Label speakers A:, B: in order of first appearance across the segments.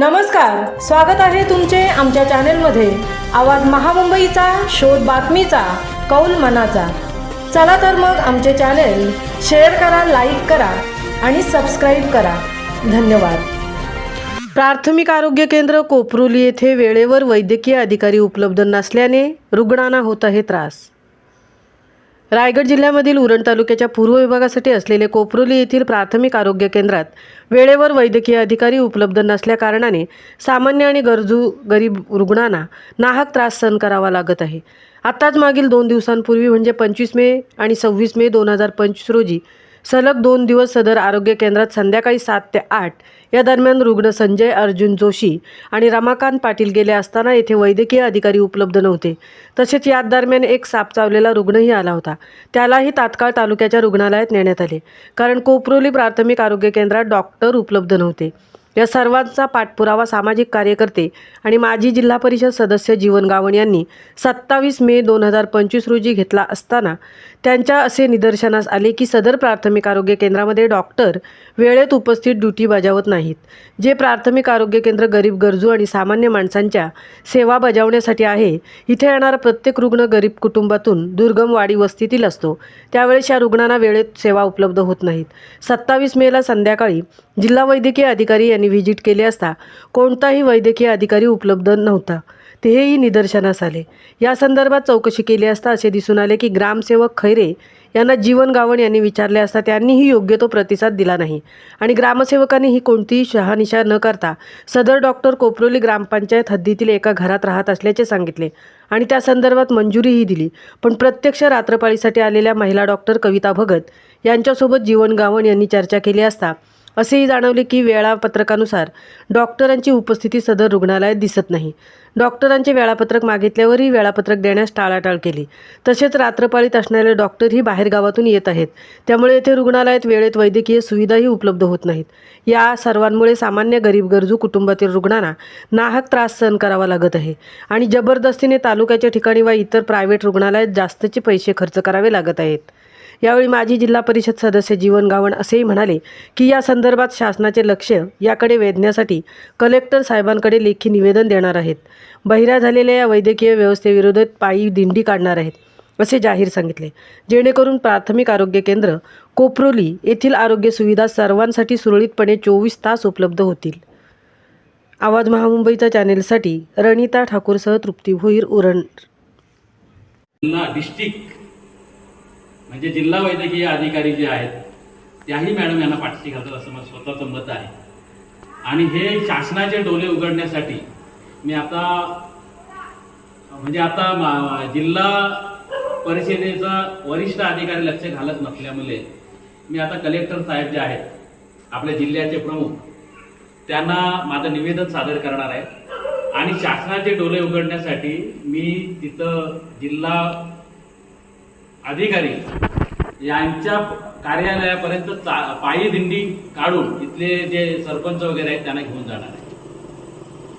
A: नमस्कार स्वागत आहे तुमचे आमच्या चॅनेलमध्ये. आवाज महामुंबईचा शोध बातमीचा कौल मनाचा. चला तर मग आमचे चॅनेल शेअर करा लाईक करा आणि सबस्क्राईब करा. धन्यवाद. प्राथमिक आरोग्य केंद्र कोपरुली येथे वेळेवर वैद्यकीय अधिकारी उपलब्ध नसल्याने रुग्णांना होत आहे त्रास. रायगड जिल्ह्यामधील उरण तालुक्याच्या पूर्व विभागासाठी असलेले कोपरोली येथील प्राथमिक आरोग्य केंद्रात वेळेवर वैद्यकीय अधिकारी उपलब्ध नसल्याकारणाने सामान्य आणि गरजू गरीब रुग्णांना नाहक त्रास सहन करावा लागत आहे. आत्ताच मागील दोन दिवसांपूर्वी म्हणजे पंचवीस मे आणि सव्वीस मे दोन हजार पंचवीस रोजी सलग दोन दिवस सदर आरोग्य केंद्रात संध्याकाळी सात ते आठ. या दरम्यान रुग्ण संजय अर्जुन जोशी आणि रमाकांत पाटील गेले असताना येथे वैद्यकीय अधिकारी उपलब्ध नव्हते. तसेच याच दरम्यान एक साप चावलेला रुग्णही आला होता. त्यालाही तात्काळ तालुक्याच्या रुग्णालयात नेण्यात आले. कारण कोपरोली प्राथमिक आरोग्य केंद्रात डॉक्टर उपलब्ध नव्हते. या सर्वांचा पाठपुरावा सामाजिक कार्यकर्ते आणि माजी जिल्हा परिषद सदस्य जीवन गावण यांनी सत्तावीस मे दोन हजार पंचवीस रोजी घेतला असताना त्यांच्या असे निदर्शनास आले की सदर प्राथमिक आरोग्य केंद्रामध्ये डॉक्टर वेळेत उपस्थित ड्युटी बजावत नाहीत जे प्राथमिक आरोग्य केंद्र गरीब गरजू आणि सामान्य माणसांच्या सेवा बजावण्यासाठी आहे. इथे येणारा प्रत्येक रुग्ण गरीब कुटुंबातून दुर्गम वाडी वस्तीतील असतो. त्यावेळेस या रुग्णांना वेळेत सेवा उपलब्ध होत नाहीत. सत्तावीस मेला संध्याकाळी जिल्हा वैद्यकीय अधिकारी त्यांनी व्हिजिट केली असता कोणताही वैद्यकीय अधिकारी उपलब्ध नव्हता. तेही निदर्शनास आले. या संदर्भात चौकशी केली असता असे दिसून आले की ग्रामसेवक खैरे यांना जीवन गावण यांनी विचारले असता त्यांनीही योग्य तो प्रतिसाद दिला नाही. आणि ग्रामसेवकांनी ही कोणतीही शहानिशा न करता सदर डॉक्टर कोपरोली ग्रामपंचायत हद्दीतील एका घरात राहत असल्याचे सांगितले. आणि त्या संदर्भात मंजुरीही दिली. पण प्रत्यक्ष रात्रपाळीसाठी आलेल्या महिला डॉक्टर कविता भगत यांच्यासोबत जीवन गावण यांनी चर्चा केली असता असेही जाणवले की वेळापत्रकानुसार डॉक्टरांची उपस्थिती सदर रुग्णालयात दिसत नाही. डॉक्टरांचे वेळापत्रक मागितल्यावरही वेळापत्रक देण्यास टाळाटाळ केली. तसेच रात्रपाळीत असणारे डॉक्टरही बाहेरगावातून येत आहेत. त्यामुळे येथे रुग्णालयात वेळेत वैद्यकीय सुविधाही उपलब्ध होत नाहीत. या सर्वांमुळे सामान्य गरीब गरजू कुटुंबातील रुग्णांना नाहक त्रास सहन करावा लागत आहे आणि जबरदस्तीने तालुक्याच्या ठिकाणी वा इतर प्रायव्हेट रुग्णालयात जास्तचे पैसे खर्च करावे लागत आहेत. यावेळी माजी जिल्हा परिषद सदस्य जीवन गावण असेही म्हणाले की या संदर्भात शासनाचे लक्ष याकडे वेधण्यासाठी कलेक्टर साहेबांकडे लेखी निवेदन देणार आहेत. बहिरा झालेल्या या वैद्यकीय व्यवस्थेविरोधात पायी दिंडी काढणार आहेत असे जाहीर सांगितले. जेणेकरून प्राथमिक आरोग्य केंद्र कोपरोली येथील आरोग्य सुविधा सर्वांसाठी सुरळीतपणे चोवीस तास उपलब्ध होतील. आवाज महामुंबईच्या चॅनेलसाठी रणिता ठाकूरसह तृप्ती भोईर उरण.
B: डिस्ट्रिक्ट म्हणजे जिल्हा वैद्यकीय अधिकारी जे आहेत त्याही मॅडम यांना पाठशी घालतात असं माझं स्वतःचं मत आहे. आणि हे शासनाचे डोले उघडण्यासाठी मी आता म्हणजे आता जिल्हा परिषदेचा वरिष्ठ अधिकारी लक्ष घालत नसल्यामुळे मी आता कलेक्टर साहेब जे आहेत आपल्या जिल्ह्याचे प्रमुख त्यांना माझं निवेदन सादर करणार आहे. आणि शासनाचे डोले उघडण्यासाठी मी तिथं जिल्हा अधिकारी यांच्या कार्यालयापर्यंत पायी दिंडी काढून इथले जे सरपंच वगैरे आहेत त्यांना घेऊन जाणार आहे.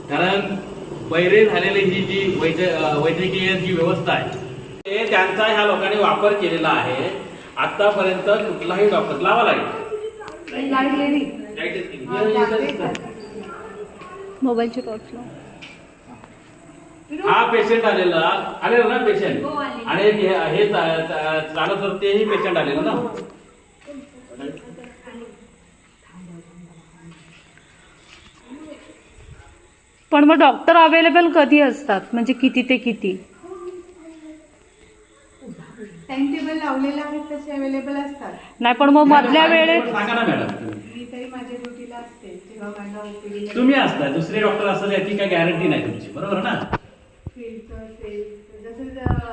B: कारण बैरे झालेली ही जी वैद्य वैद्यकीय जी व्यवस्था आहे ते त्यांचा ह्या लोकांनी वापर केलेला आहे. आतापर्यंत कुठलाही डॉक्टर लावा लागेल.
C: मोबाईलची टॉर्च
B: हा पेशंट आलेला. आलेला ना पेशंट आणि हे हे चा- चा- चालत होतं तेही पेशंट आलेलं ना?
C: पण मग डॉक्टर अवेलेबल कधी असतात? म्हणजे किती ते किती?
D: टाइम टेबल लावलेला आहे तसे अवेलेबल असतात.
C: नाही पण मग मधल्या वेळेत
B: सांगा ना मॅडम. तुम्ही.
D: मी तरी माझ्या ड्युटीला असते. जेव्हा माझा ओपीडी
B: तुम्ही असता दुसरे डॉक्टर असतात याची काही गॅरंटी नाही तुमची. बरोबर ना?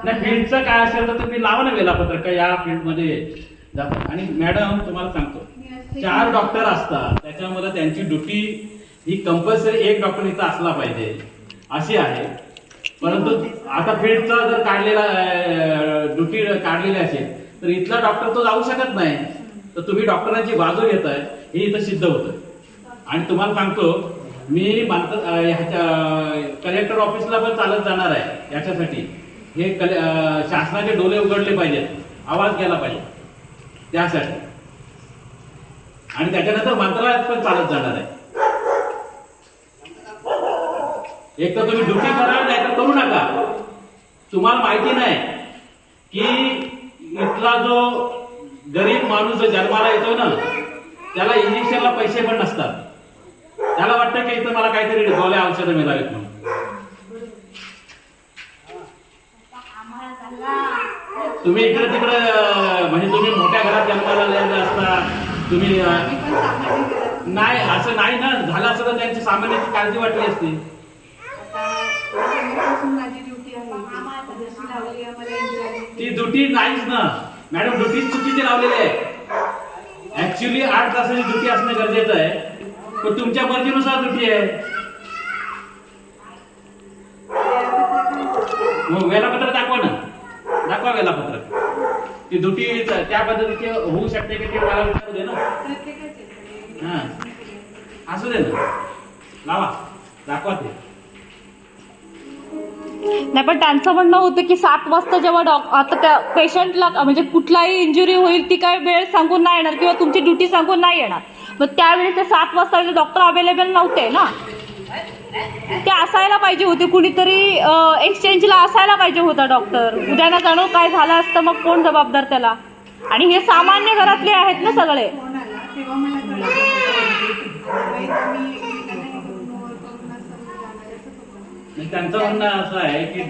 B: नाही फील्डचं काय असेल तर तुम्ही लावा ना वेलापत्रक या फील्डमध्ये? जातात आणि मॅडम तुम्हाला सांगतो. चार डॉक्टर असतात. त्याच्यामध्ये त्यांची ड्युटी ही कंपल्सरी एक डॉक्टर इथं असला पाहिजे. अशी आहे. परंतु आता फील्डचा जर काढलेला ड्युटी काढलेली असेल तर इथला डॉक्टर तो जाऊ शकत नाही. तर तुम्ही डॉक्टरांची बाजू घेताय. हे इथं सिद्ध होतं. आणि तुम्हाला सांगतो मी मानत ह्याच्या कलेक्टर ऑफिसला पण चालत जाणार आहे याच्यासाठी. हे कले शासनाचे डोले उघडले पाहिजेत आवाज गेला पाहिजे त्यासाठी. आणि त्याच्यानंतर मंत्रालयात पण चालत जाणार आहे. एक तर तुम्ही ड्युटी करा नाही तर करू नका. तुम्हाला माहिती नाही की इथला जो गरीब माणूस जन्माला येतो ना त्याला इंजेक्शनला पैसे पण नसतात. त्याला वाटतं की इथं मला काहीतरी गोळ्या औषधं मिळावीत म्हणून. तुम्ही इकडे तिकडे म्हणजे तुम्ही मोठ्या घरात जन्माला असता तुम्ही नाही असं नाही ना झालं असं तर त्यांची सामान्याची काळजी वाटली असती. ती ड्युटी नाहीच ना. मॅडम ड्युटी चुकीची लावलेली आहे. ऍक्च्युली आठ तासाची ड्युटी असणं गरजेचं आहे. पण तुमच्या मर्जीनुसार ड्युटी आहे. हो, मग वेळापत्रक दाखवा ना. दाखवा वेळापत्रक ती ड्युटी त्या पद्धतीची होऊ शकते की ते मला विचारू दे ना. हा. असू दे ना. लावा. दाखवा ते.
C: नाही पण त्यांचं म्हणणं होतं की सात वाजता जेव्हा डॉक आता त्या पेशंटला म्हणजे कुठलाही इंजुरी होईल ती काय वेळ सांगून नाही येणार किंवा तुमची ड्युटी सांगून नाही येणार. मग त्यावेळी ते सात वाजता डॉक्टर अवेलेबल नव्हते ना? ते असायला पाहिजे होते कुणीतरी एक्सचेंजला असायला पाहिजे होता डॉक्टर उद्या ना काय झालं असतं मग कोण जबाबदार त्याला? आणि हे सामान्य घरातले आहेत ना सगळे?
B: त्यांचं म्हणणं असं आहे की